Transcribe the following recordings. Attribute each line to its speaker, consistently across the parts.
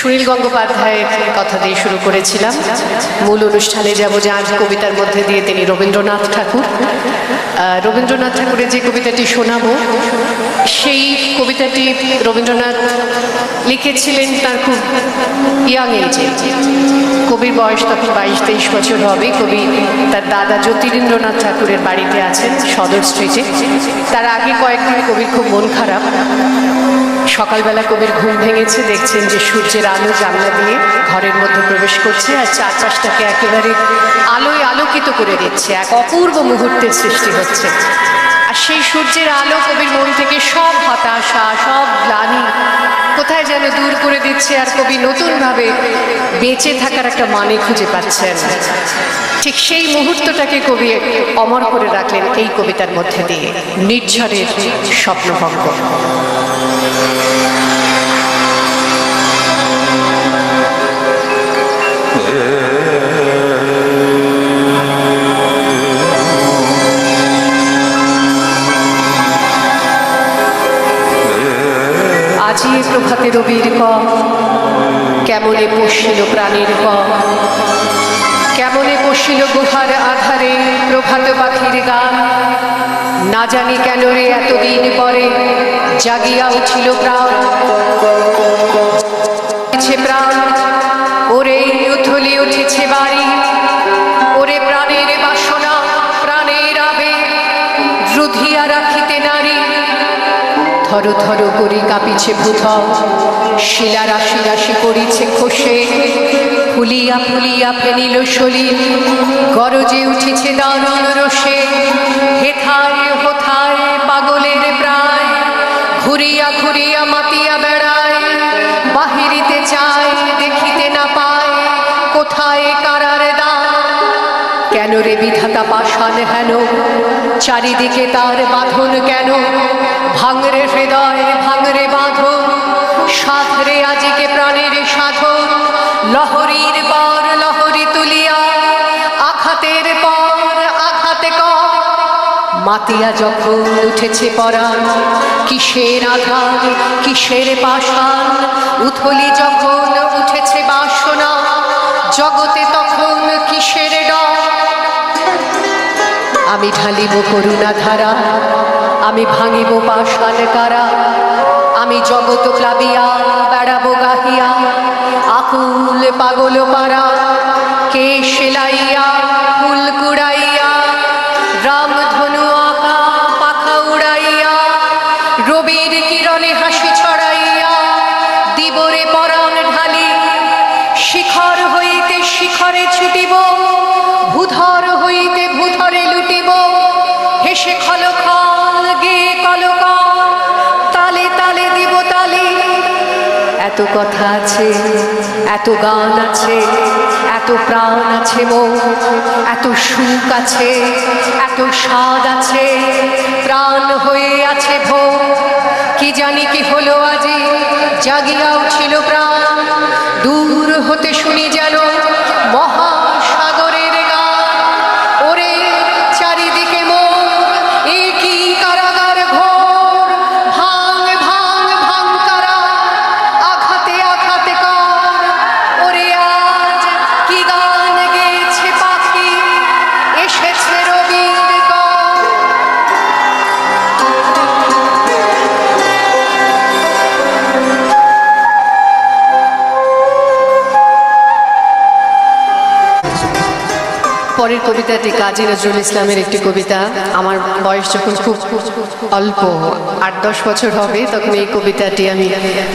Speaker 1: সুনীল গঙ্গোপাধ্যায়ের কথা দিয়ে শুরু করেছিলাম। মূল অনুষ্ঠানে যাব যে আজ কবিতার মধ্যে দিয়ে তিনি রবীন্দ্রনাথ ঠাকুর। রবীন্দ্রনাথ ঠাকুরের যে কবিতাটি শোনাবো, সেই কবিতাটি রবীন্দ্রনাথ লিখেছিলেন তার খুব ইয়াং এজে কবির বয়স তখন বাইশ, তেইশ বছর হবে। কবি তার দাদা জ্যোতিরিন্দ্রনাথ ঠাকুরের বাড়িতে আছেন, সদর স্ট্রিটে তার আগে কয়েকদিন কবির খুব মন খারাপ। সকালবেলা কবির ঘুম ভেঙেছে, দেখছেন যে সূর্যের আলো জানলা দিয়ে ঘরের মধ্যে প্রবেশ করছে আর চারপাশটাকে একেবারে আলোয় আলোকিত করে দিচ্ছে। এক অপূর্ব মুহূর্তের সৃষ্টি হচ্ছে। আর সেই সূর্যের আলো কবির মন থেকে সব হতাশা, সব গ্লানি কোথায় যেন দূর করে দিচ্ছে আর কবি নতুনভাবে বেঁচে থাকার একটা মানে খুঁজে পাচ্ছেন। ঠিক সেই মুহূর্তটাকে কবি অমর করে রাখলেন এই কবিতার মধ্যে দিয়ে। নির্ঝরের স্বপ্নভঙ্গ। আজি প্রভাতে রবির ক। কেমনে পশিল প্রাণীর ক? কেমনে পশিল গুহার আধারে প্রভাত পাখির গান? না জানি কেন রে এতদিন পরে জাগিয়া উঠিল প্রাণ। প্রাণ, ওরে থর থর করি কাঁপিছে ভূথল শিলা রাশি রাশি করিছে খসে। ফুলিয়া ফুলিয়া ফেনিল সলিল গরজে উঠেছে দারুণ রসে। হেথায় হোথায় পাগলের প্রায়। ঘুরিয়া ঘুরিয়া মাতিয়া বেড়ায়। বাহিরিতে চায়, দেখিতে না পায়। কোথায় কারার দাম? কেন রে বিধাতা পাষাণ হেন? চারিদিকে তার বাঁধন কেন? ভাঙরে হৃদয়, ভাঙরে বাঁধন। সাধরে আজিকে প্রাণের সাধন। লহরীর পর লহরী তুলিয়া, আঘাতের পর আঘাতে কর। মাতিয়া যখন উঠেছে পরাণ, কিসের আধার কিসের পাষাণ? উথলি যখন উঠেছে বাসনা, জগতে তখন কিসের ডর? আমি ঢালিব করুণা ধারা আমি ভাঙিব পাষাণ কারা? আমি জগত ক্লাবিয়া, বেড়াবো গাহিয়া। আকুল পাগল পারা, কে সেলাইয়া, ফুল কুড়াইয়া এত কথা আছে, এত গান আছে, এত প্রাণ আছে মো, এত সুখ আছে, এত স্বাদ আছে, প্রাণ হয়ে আছে ভো। কি জানি কি হলো আজি, জাগিয়াও ছিল প্রাণ, দূর হতে শুনি যেন মহাসাগরের পরের কবিতাটি কাজী নজরুল ইসলামের একটি কবিতা। আমার বয়স যখন খুব অল্প আট দশ বছর হবে তখন এই কবিতাটি আমি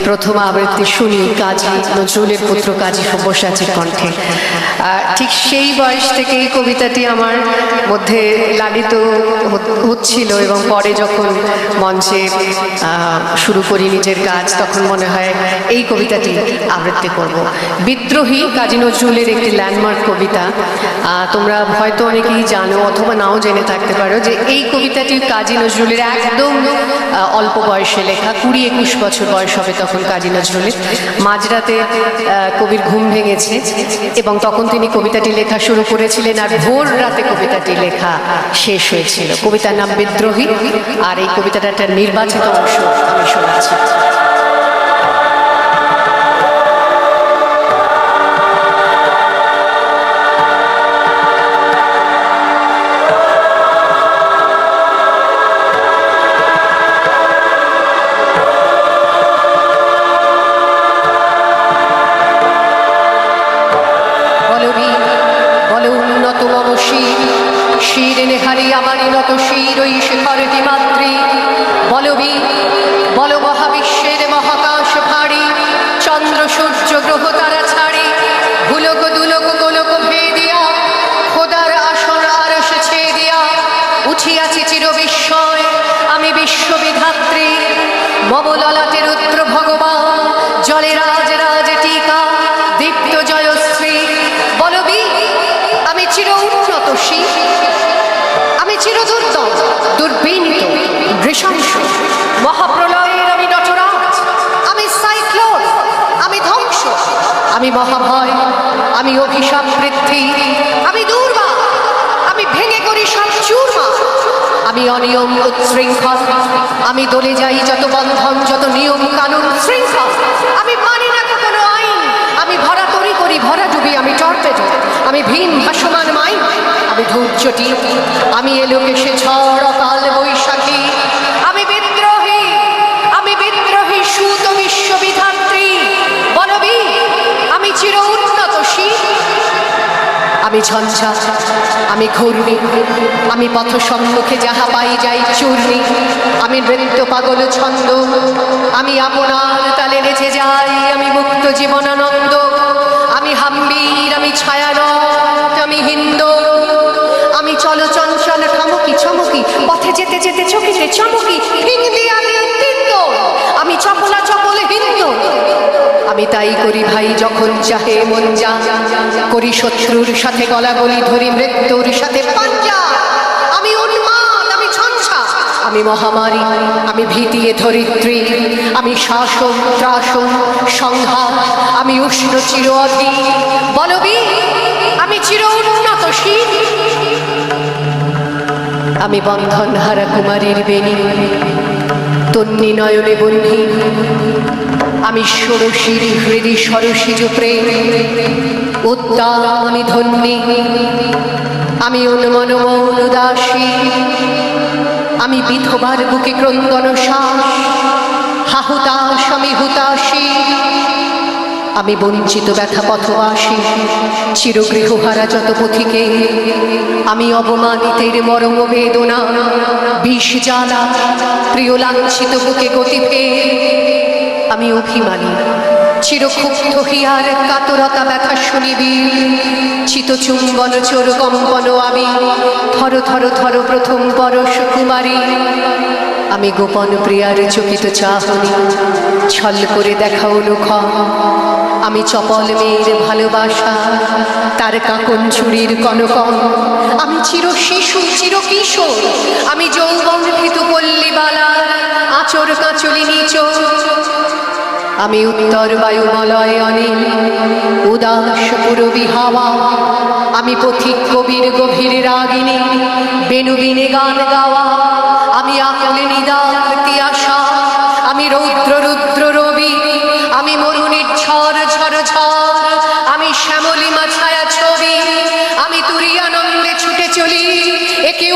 Speaker 1: প্রথম আবৃত্তি শুনি কাজী নজরুলের পুত্র কাজী সব্যসাচীর কণ্ঠে। ঠিক সেই বয়স থেকে এই কবিতাটি আমার মধ্যে লালিত হচ্ছিল এবং পরে যখন মঞ্চে শুরু করি নিজের কাজ তখন মনে হয় এই কবিতাটি আবৃত্তি করব। বিদ্রোহী কাজী নজরুলের একটি ল্যান্ডমার্ক কবিতা। আহ, তোমরা হয়তো অনেকেই জানো অথবা নাও জেনে থাকতে পারো যে এই কবিতাটি কাজী নজরুলের একদম অল্প বয়সে লেখা, কুড়ি একুশ বছর বয়স হবে তখন কাজী নজরুলের। মাঝরাতে কবির ঘুম ভেঙেছে এবং তখন তিনি কবিতাটি লেখা শুরু করেছিলেন আর ভোর রাতে কবিতাটি লেখা শেষ হয়েছিল। কবিতার নাম বিদ্রোহী আর এই কবিতাটা একটা নির্বাচিত অংশ আমি শোনাচ্ছি। দুর্বিনীত নৃশংস মহাপ্রলয়ের আমি নটরাজ। আমি সাইক্লোন, আমি ধ্বংস। আমি মহাভয়, আমি অভিশাপ বৃদ্ধি। আমি দুর্বা আমি ভেঙে করি সব চুরমা। আমি অনিয়ম উচ্ছৃঙ্খল। আমি দলে যাই যত বন্ধন, যত নিয়ম কানুন শৃঙ্খল। আমি মানি না কোনো আইন। আমি ভরা তরি করি, ভরা ডুবি আমি টর্পেড আমি ভীম ভাসমান মাই আমি ধৈর্যটি আমি এলোকে সে ঝড় আমি ঝঞ্ঝা, আমি ঘূর্ণি, আমি পথ সম্মুখে যাহা পাই যাই চূর্ণি, আমি নৃত্য পাগল ছন্দ, আমি আপনার তালে নেচে যাই, আমি মুক্ত জীবনানন্দ, আমি হাম্বির, আমি ছায়ানট, আমি হিন্দু, আমি চলো চঞ্চল ঠমকি চমকি পথে যেতে যেতে চকিতে চমকি তাই করি ভাই যখন চাহে মন যা। করি শত্রুর সাথে গলাগলি ধরি মৃত্যুর সাথে আমি আমি আমি মহামারী, আমি ভীতিয়ে ধরিত্রী। আমি শাসন, ত্রাসন, সংঘাত। আমি উষ্ণ চির বলবি আমি চির উন্নত আমি বন্ধন হারা কুমারীর বেনি তন্নি নয়নে বন্ধি আমি ষোড়শীর হৃদি সরসীজ প্রেম। উদ্দাম আমি ধন্যী। আমি অনুমন অনুদাসী আমি বিধবার বুকে ক্রন্দন শ্বাস হাহুতাস আমি হুতাশী। আমি বঞ্চিত ব্যথা পথবাসী চিরগৃহহারা যত পথিকে, আমি অবমানিতের মরম বেদনা। বিষ জ্বালা প্রিয় লাঞ্ছিত বুকে গতিপে আমি অভিমানী। চিরক্ষুব্ধ হিয়ার কাতরতা ব্যথা শুনিবি চিত চুম্বন, চোর কম্পন, আমি থর থর থর প্রথম পরশ কুমারী। আমি গোপন প্রিয়ার চকিত চাহনি। ছল করে দেখাও লুখ আমি চপল মেয়ের ভালোবাসা, তার কাকন চুরির কনকন আমি চির শিশু, চির কিশোর, আমি যৌবন ভীতু পল্লীবালা আচর কাঁচলি নিচোর আমি উত্তর বায়ুমলয় অনিল, উদাস পুরবি হাওয়া। আমি পথিক কবির গভীর রাগিনী বেনুবিনে গান গাওয়া। আমি আকলে নিদাতি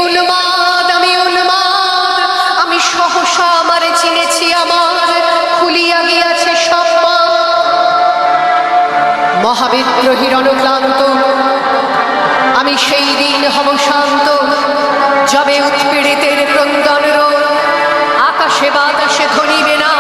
Speaker 1: উন্মাদ আমি উন্মাদ আমি সহসা আমার চিনেছি আমার, খুলিয়া গিয়াছে সব। মহাবিদ্রোহীর অনুক্লান্ত। আমি সেই দিন হব শান্ত, যবে উৎপীড়িতের ক্রন্দন আকাশে বাতাসে ধরিবে না